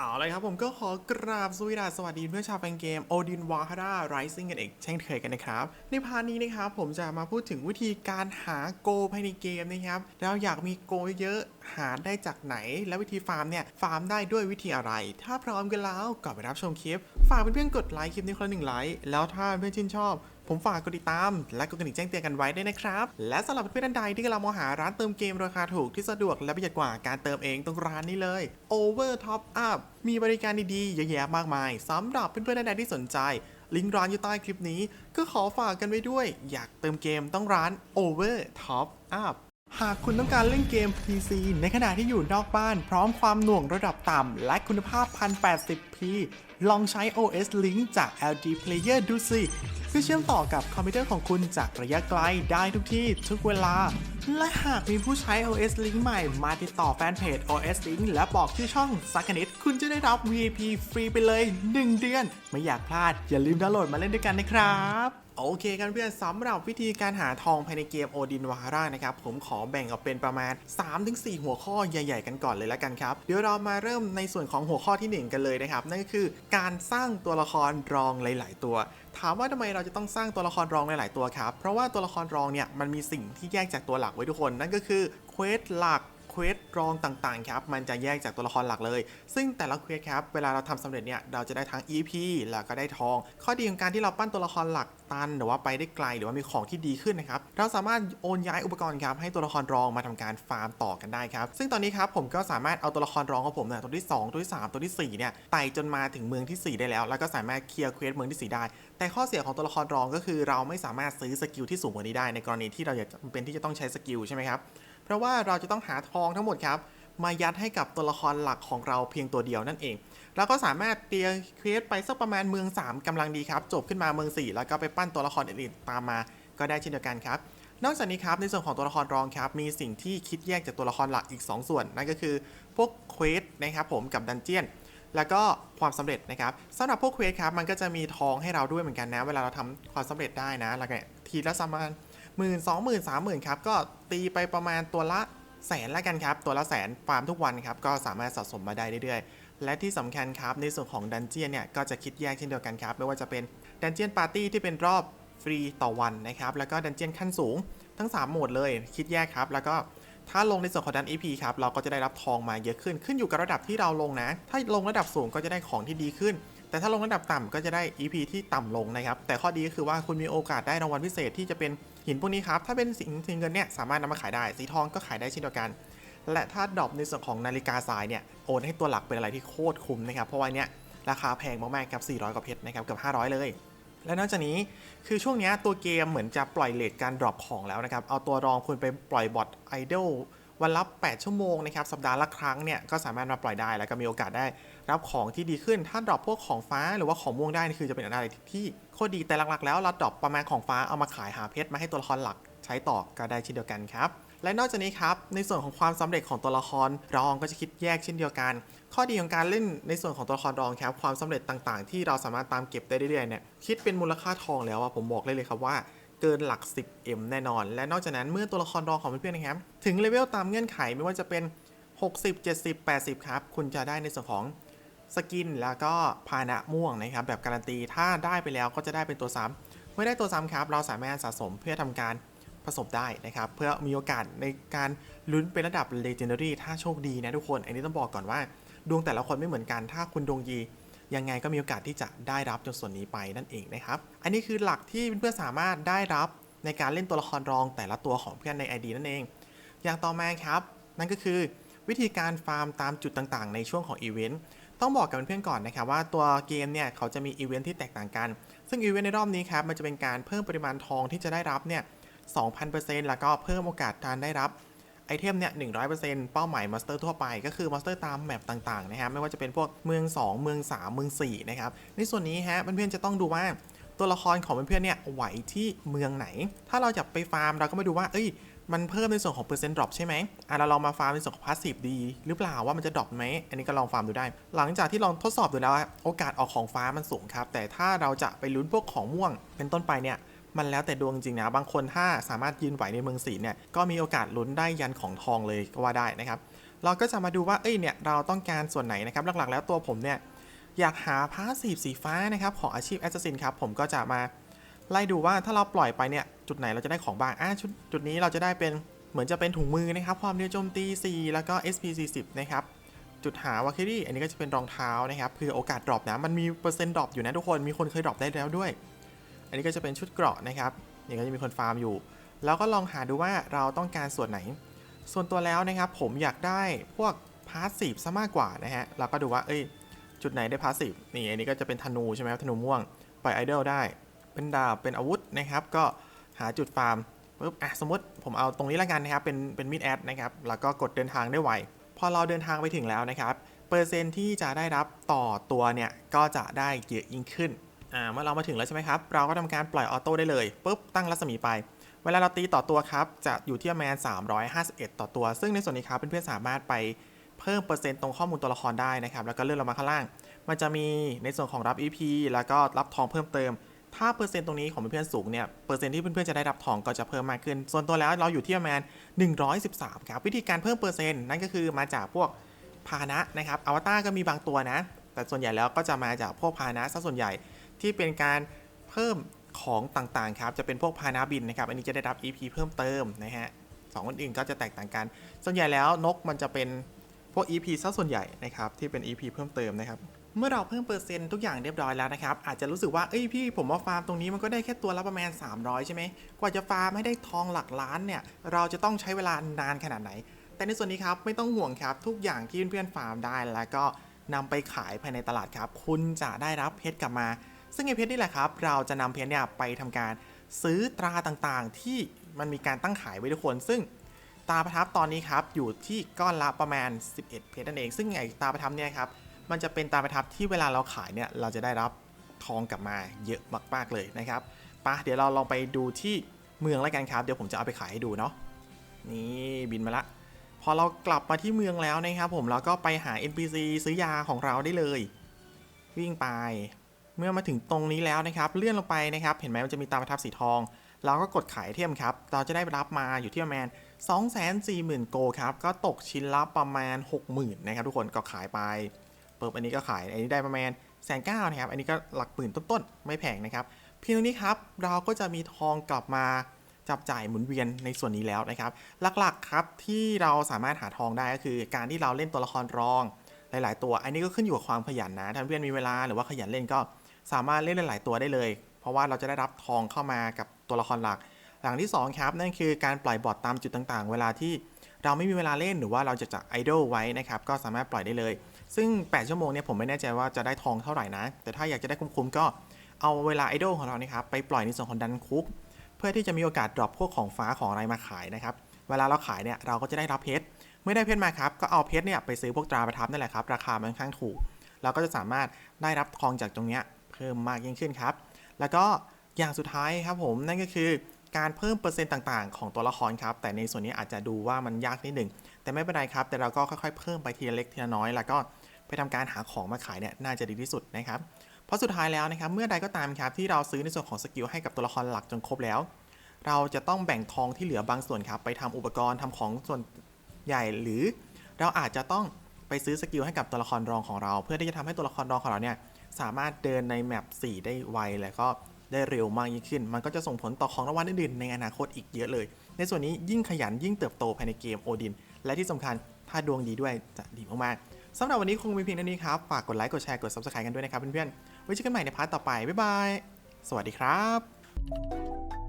เอาเลยครับผมก็ขอกราบสวีดัสสวัสดีเพื่อนชาวแฟนเกมโอดินวาฮาร่าไรซิ่งกันเอกเช่นเคยกันนะครับ ในพาร์ทนี้นะครับผมจะมาพูดถึงวิธีการหาโกภายในเกมนะครับแล้วอยากมีโกเยอะหาได้จากไหน และวิธีฟาร์มเนี่ย ฟาร์มได้ด้วยวิธีอะไร ถ้าพร้อมกันแล้วก็ไปรับชมคลิป ฝากเพื่อนๆกดไลค์คลิปนี้คนละหนึ่งไลค์แล้วถ้าเพื่อนชื่นชอบ ผมฝากกดติดตาม และกดกระดิ่งแจ้งเตือนกันไว้ด้วยนะครับ และสำหรับเพื่อนๆท่านใดที่กำลังมองหาร้านเติมเกมราคาถูกที่สะดวกและประหยัดกว่าการเติมเองตรงร้านนี้เลย Over Top Up มีบริการดีๆเยอะแยะมากมายสำหรับเพื่อนๆท่านใดที่สนใจ ลิงก์ร้านอยู่ใต้คลิปนี้ ก็ขอฝากกันไว้ด้วย อยากเติมเกมต้องร้าน Over Top Up หากคุณต้องการเล่นเกม PC ในขณะที่อยู่นอกบ้าน พร้อมความหน่วงระดับต่ำ และคุณภาพ 1080p ลองใช้ OS Link จาก LG Player ดูสิเพื่อเชื่อมต่อกับคอมพิวเตอร์ของคุณจากระยะไกลได้ทุกที่ทุกเวลา และหากมีผู้ใช้ OS Link ใหม่มาติดต่อแฟนเพจ OS Link และบอกชื่อช่องสักนิดคุณจะได้รับ VIP ฟรีไปเลย 1 เดือน ไม่อยากพลาดอย่าลืมดาวน์โหลดมาเล่นด้วยกันนะครับ โอเคกันเพื่อนสำหรับวิธีการหาทองภายในเกมโอดินวาร่านะครับผมขอแบ่งออกเป็นประมาณ 3-4 หัวข้อใหญ่ ๆ กันก่อนเลยแล้วกันครับ เดี๋ยวเรามาเริ่มในส่วนของหัวข้อทีหนึ่1 กันเลยนะครับ นั่นก็คือการสร้างตัวละครรองหลาย ๆ ตัว ถามว่าทำไมเราจะต้องสร้างตัวละครรองหลาย ๆ ตัวครับ เพราะว่าตัวละครรองเนี่ยมันมีสิ่งที่แยกจากตัวหลักไว้ทุกคน นั่นก็คือเควสหลัก เควสรองต่างๆครับมันจะแยกจากตัวละครหลักเลย ซึ่งแต่ละเควสครับเวลาเราทำสำเร็จเนี่ยเราจะได้ทั้ง EP แล้วก็ได้ทอง ข้อดีของการที่เราปั้นตัวละครหลักตันหรือว่าไปได้ไกลหรือว่ามีของที่ดีขึ้นนะครับเราสามารถโอนย้ายอุปกรณ์ครับให้ตัวละครรองมาทำการฟาร์มต่อกันได้ครับซึ่งตอนนี้ครับผมก็สามารถเอาตัวละครรองของผมเนี่ยตัวที่ 2 ตัวที่ 3 ตัวที่4เนี่ยไต่จนมาถึงเมืองที่ 4 ได้แล้ว แล้วก็สามารถเคลียร์เควสเมืองที่ 4 ได้ แต่ข้อเสียของตัวละครรองก็คือเราไม่สามารถซื้อสกิลที่สูงกว่านี้ได้ในกรณีที่เราอยากจำเป็นที่จะต้องใช้สกิลใช่ไหมครับ ราะว่าเราจะต้องหาทองทั้งหมดครับ มายัดให้กับตัวละครหลักของเราเพียงตัวเดียวนั่นเองแล้วก็สามารถเตียรเควสไปสักประมาณเมือง 3กำลังดีครับ จบขึ้นมาเมือง 4 แล้วก็ไปปั้นตัวละครอื่นๆตามมาก็ได้เช่นเดียวกันครับ นอกจากนี้ครับในส่วนของตัวละครรองครับ มีสิ่งที่คิดแยกจากตัวละครหลักอีก 2 ส่วน นั่นก็คือพวกเควสนะครับผมกับดันเจียนแล้วก็ความสำเร็จนะครับสำหรับพวกเควสครับมันก็จะมีทองให้เราด้วยเหมือนกันนะ เวลาเราทำความสำเร็จได้นะแล้วก็ทีละประมาณ หมื่นสองหมื่นสามหมื่นครับ ก็ตีไปประมาณตัวละแสนแล้วกันครับ ตัวละแสนฟาร์มทุกวันครับ ก็สามารถสะสมมาได้เรื่อยๆ และที่สำคัญครับ ในส่วนของดันเจียนเนี่ย ก็จะคิดแยกเช่นเดียวกันครับ ไม่ว่าจะเป็นดันเจียนปาร์ตี้ที่เป็นรอบฟรีต่อวันนะครับ แล้วก็ดันเจียนขั้นสูงทั้ง 3 โหมดเลย คิดแยกครับ แล้วก็ถ้าลงในส่วนของดัน EP ครับ เราก็จะได้รับทองมาเยอะขึ้น ขึ้นอยู่กับระดับที่เราลงนะ ถ้าลงระดับสูงก็จะได้ของที่ดีขึ้น แต่ถ้าลงระดับต่ำก็จะได้ EP ที่ต่ำลงนะครับ แต่ข้อดีก็คือว่าคุณมีโอกาสได้รางวัลพิเศษที่จะเป็นหินพวกนี้ครับ ถ้าเป็นสิงสีเงินเนี่ยสามารถนำมาขายได้ สีทองก็ขายได้เช่นเดียวกัน และถ้าดรอปในส่วนของนาฬิกาทรายเนี่ยโอนให้ตัวหลักเป็นอะไรที่โคตรคุ้มนะครับ เพราะว่าเนี้ยราคาแพงมากๆครับ400กว่าเพชรนะครับเกือบ500 เลย และนอกจากนี้คือช่วงนี้ตัวเกมเหมือนจะปล่อยเลทการดรอปของแล้วนะครับ เอาตัวรองคุณไปปล่อยบอทไอดอล วันละ8ชั่วโมงนะครับสัปดาห์ละครั้งเนี่ยก็สามารถมาปล่อยได้แล้วก็มีโอกาสได้รับของที่ดีขึ้น ถ้าดรอปพวกของฟ้าหรือว่าของม่วงได้นี่คือจะเป็นอะไรที่โคตรดีแต่หลักๆ แล้วเราดรอปประมาณของฟ้าเอามาขายหาเพชรมาให้ตัวละครหลักใช้ต่อก็ได้เช่นเดียวกันครับและนอกจากนี้ครับในส่วนของความสำเร็จของตัวละครรองก็จะคิดแยกเช่นเดียวกัน ข้อดีของการเล่นในส่วนของตัวละครรองครับความสำเร็จต่างๆ ที่เราสามารถตามเก็บได้เรื่อยๆเนี่ยคิดเป็นมูลค่าทองแล้วอะผมบอกเลยเลยครับว่า เกินหลัก 10M แน่นอน และนอกจากนั้นเมื่อตัวละครรองของเพื่อนๆนะครับ ถึงเลเวลตามเงื่อนไขไม่ว่าจะเป็น 60 70 80 ครับ คุณจะได้ในส่วนของสกินแล้วก็พานะม่วงนะครับ แบบการันตี ถ้าได้ไปแล้วก็จะได้เป็นตัวซ้ำเมื่อได้ตัวซ้ำครับ เราสามารถสะสมเพื่อทำการผสมได้นะครับ เพื่อมีโอกาสในการลุ้นเป็นระดับ Legendary ถ้าโชคดีนะทุกคน อันนี้ต้องบอกก่อนว่า ดวงแต่ละคนไม่เหมือนกัน ถ้าคุณดวงดี ยังไงก็มีโอกาสที่จะได้รับจนส่วนนี้ไปนั่นเองนะครับ อันนี้คือหลักที่เพื่อนๆสามารถได้รับในการเล่นตัวละครรองแต่ละตัวของเพื่อนใน ID นั่นเอง อย่างต่อมาครับ นั่นก็คือวิธีการฟาร์มตามจุดต่างๆ ในช่วงของอีเวนต์ต้องบอกกับเพื่อนๆก่อนนะครับว่าตัวเกมเนี่ยเขาจะมีอีเวนต์ที่แตกต่างกัน ซึ่งอีเวนต์ในรอบนี้ครับมันจะเป็นการเพิ่มปริมาณทองที่จะได้รับเนี่ย2,000%แล้วก็เพิ่มโอกาสการได้รับ ไอเทมเนี่ย100%เป้าหมายมอนสเตอร์ทั่วไปก็คือมอนสเตอร์ตามแมปต่างๆนะครับไม่ว่าจะเป็นพวกเมือง 2 เมือง 3 เมือง 4 นะครับ ในส่วนนี้ฮะเพื่อนๆจะต้องดูว่าตัวละครของเพื่อนๆเนี่ยไหวที่เมืองไหน ถ้าเราจะไปฟาร์มเราก็มาดูว่า เอ้ย มันเพิ่มในส่วนของเปอร์เซ็นต์ดรอปใช่ไหมอะเราลองมาฟาร์มในส่วนของพาสซีฟดี หรือเปล่าว่ามันจะดรอปไหม อันนี้ก็ลองฟาร์มดูได้ หลังจากที่ลองทดสอบดูแล้วโอกาสออกของฟ้ามันสูงครับ แต่ถ้าเราจะไปลุ้นพวกของม่วงเป็นต้นไปเนี่ย มันแล้วแต่ดวงจริงนะ บางคนถ้าสามารถยืนไหวในเมืองสีเนี่ย ก็มีโอกาสลุ้นได้ยันของทองเลยก็ว่าได้นะครับ เราก็จะมาดูว่า เอ้ย เนี่ย เราต้องการส่วนไหนนะครับ หลักๆ แล้วตัวผมเนี่ย อยากหาพาสซีฟสีฟ้านะครับ ของอาชีพแอสซัสซินครับ ผมก็จะมาไล่ดูว่าถ้าเราปล่อยไปเนี่ย จุดไหนเราจะได้ของบ้าง อะจุดจุดนี้เราจะได้เป็น เหมือนจะเป็นถุงมือนะครับ ความเร็วโจมตี 4 แล้วก็ SP 40นะครับ จุดหาวาคิรี่ อันนี้ก็จะเป็นรองเท้านะครับ เพื่อโอกาสดรอปนะ มันมีเปอร์เซ็นต์ดรอปอยู่นะทุกคน มีคนเคยดรอปได้แล้วด้วย อันนี้ก็จะเป็นชุดเกราะนะครับนี่ก็จะมีคนฟาร์มอยู่ แล้วก็ลองหาดูว่าเราต้องการส่วนไหน ส่วนตัวแล้วนะครับผมอยากได้พวกพาสซีฟซะมากกว่านะฮะเราก็ดูว่าเอ้ยจุดไหนได้พาสซีฟนี่อันนี้ก็จะเป็นธนูใช่ไหมครับธนูม่วงปล่อยไอดอลได้ เป็นดาบเป็นอาวุธนะครับก็หาจุดฟาร์มปุ๊บอะสมมติผมเอาตรงนี้ละกันนะครับเป็นเป็นมิดแอดนะครับแล้วก็กดเดินทางได้ไวพอเราเดินทางไปถึงแล้วนะครับเปอร์เซ็นที่จะได้รับต่อตัวเนี่ยก็จะได้เยอะยิ่งขึ้น อ่าเมื่อเรามาถึงแล้วใช่ไหมครับ เราก็ทำการปล่อยออโต้ได้เลยปุ๊บตั้งรัศมีไป เวลาเราตีต่อตัวครับ จะอยู่ที่ประมาณ351 ต่อตัว ซึ่งในส่วนนี้ครับเพื่อนๆสามารถไปเพิ่มเปอร์เซ็นต์ตรงข้อมูลตัวละครได้นะครับ แล้วก็เลื่อนลงมาข้างล่าง มันจะมีในส่วนของรับ EP แล้วก็รับทองเพิ่มเติม ถ้าเปอร์เซ็นต์ตรงนี้ของเพื่อนๆสูงเนี่ย เปอร์เซ็นต์ที่เพื่อนๆจะได้รับทองก็จะเพิ่มมากขึ้น ส่วนตัวแล้วเราอยู่ที่ประมาณ 113 ครับ วิธีการเพิ่มเปอร์เซ็นต์นั่นก็คือมาจากพวกพาหนะนะครับ อวตารก็มีบางตัวนะ แต่ส่วนใหญ่แล้วก็จะมาจากพวกพาหนะซะส่วนใหญ่ ที่เป็นการเพิ่มของต่างๆครับจะเป็นพวกพานะบินนะครับอันนี้จะได้รับ EP เพิ่มเติมนะฮะสองคนอื่นก็จะแตกต่างกัน ส่วนใหญ่แล้วนกมันจะเป็นพวก EP ซะส่วนใหญ่นะครับที่เป็น EP เพิ่มเติมนะครับเมื่อเราเพิ่มเปอร์เซ็นต์ทุกอย่างเรียบร้อยแล้วนะครับ อาจจะรู้สึกว่า เอ้ยพี่ผมมาฟาร์มตรงนี้มันก็ได้แค่ตัวละประมาณ 300 ใช่ไหม กว่าจะฟาร์มให้ได้ทองหลักล้านเนี่ย เราจะต้องใช้เวลานานขนาดไหน แต่ในส่วนนี้ครับ ไม่ต้องห่วงครับ ทุกอย่างที่เพื่อนๆฟาร์มได้แล้วก็นำไปขายภายในตลาดครับ คุณจะได้รับเพชรกลับมา ซึ่งไอเพชรนี่แหละครับ เราจะนำเพชรเนี่ยไปทำการซื้อตราต่างๆ ที่มันมีการตั้งขายไว้ทุกคน ซึ่งตราประทับตอนนี้ครับอยู่ที่ก้อนละประมาณ 11 เพชรนั่นเอง ซึ่งไอตราประทับเนี่ยครับมันจะเป็นตราประทับที่เวลาเราขายเนี่ยเราจะได้รับทองกลับมาเยอะมากๆเลยนะครับปะเดี๋ยวเราลองไปดูที่เมืองแล้วกันครับ เดี๋ยวผมจะเอาไปขายให้ดูเนาะนี่บินมาละพอเรากลับมาที่เมืองแล้วนะครับผมเราก็ไปหา NPC ซื้อยาของเราได้เลย วิ่งไป เมื่อมาถึงตรงนี้แล้วนะครับ เลื่อนลงไปนะครับ เห็นไหมมันจะมีตาประทับสีทอง เราก็กดขายไอเทมครับ เราจะได้รับมาอยู่ที่ประมาณ240,000 โกครับ ก็ตกชิ้นละประมาณ 60,000 นะครับทุกคน ก็ขายไป เปิดอันนี้ก็ขาย อันนี้ได้ประมาณแสนเก้านะครับ อันนี้ก็หลักหมื่นต้นๆ ไม่แพงนะครับ เพียงเท่านี้ครับ เราก็จะมีทองกลับมาจับจ่ายหมุนเวียนในส่วนนี้แล้วนะครับ หลักๆครับที่เราสามารถหาทองได้ก็คือ การที่เราเล่นตัวละครรองหลาย ๆ ตัว อันนี้ก็ขึ้นอยู่กับความขยันนะ ถ้าเพื่อนมีเวลาหรือว่าขยันเล่นก็ สามารถเล่นหลายๆตัวได้เลย เพราะว่าเราจะได้รับทองเข้ามากับตัวละครหลักอย่างที่สองครับนั่นคือการปล่อยบอทตามจุดต่างๆ เวลาที่เราไม่มีเวลาเล่นหรือว่าเราจะจับไอดอลไว้นะครับก็สามารถปล่อยได้เลย ซึ่ง 8 ชั่วโมงเนี่ยผมไม่แน่ใจว่าจะได้ทองเท่าไหร่นะ แต่ถ้าอยากจะได้คุ้มๆก็เอาเวลาไอดอลของเรานะครับไปปล่อยในส่วนของดันคุกเพื่อที่จะมีโอกาสดรอปพวกของฟ้าของอะไรมาขายนะครับเวลาเราขายเนี่ยเราก็จะได้รับเพชรเมื่อได้เพชรมาครับก็เอาเพชรเนี่ยไปซื้อพวกตราประทับนั่นแหละครับราคามันค่อนข้างถูก เราก็จะสามารถได้รับทองจากตรงเนี้ย พิ่มมากยิ่งขึ้นครับ แล้วก็อย่างสุดท้ายครับผมนั่นก็คือการเพิ่มเปอร์เซ็นต์ต่าง ๆ ของตัวละครครับ แต่ในส่วนนี้อาจจะดูว่ามันยากนิดหนึ่ง แต่ไม่เป็นไรครับ แต่เราก็ค่อย ๆ เพิ่มไปทีละเล็กทีละน้อย แล้วก็ไปทำการหาของมาขายเนี่ยน่าจะดีที่สุดนะครับ เพราะสุดท้ายแล้วนะครับ เมื่อใดก็ตามครับที่เราซื้อในส่วนของสกิลให้กับตัวละครหลักจนครบแล้ว เราจะต้องแบ่งทองที่เหลือบางส่วนครับ ไปทำอุปกรณ์ทำของส่วนใหญ่ หรือ เราอาจจะต้องไปซื้อสกิลให้กับตัวละครรองของเรา เพื่อที่จะทำให้ตัวละครรองของเราเนี่ย สามารถเดินในแมป4ได้ไวแล้วก็ได้เร็วมากยิ่งขึ้น มันก็จะส่งผลต่อของรางวัลอื่นๆในอนาคตอีกเยอะเลย ในส่วนนี้ยิ่งขยันยิ่งเติบโตภายในเกมโอดิน และที่สำคัญถ้าดวงดีด้วยจะดีมากๆสำหรับวันนี้คงมีเพียงเท่านี้ครับ ฝากกดไลค์ กดแชร์ กด subscribe กันด้วยนะครับเพื่อนๆ ไว้เจอกันใหม่ในพาร์ทต่อไป บ๊ายบาย สวัสดีครับ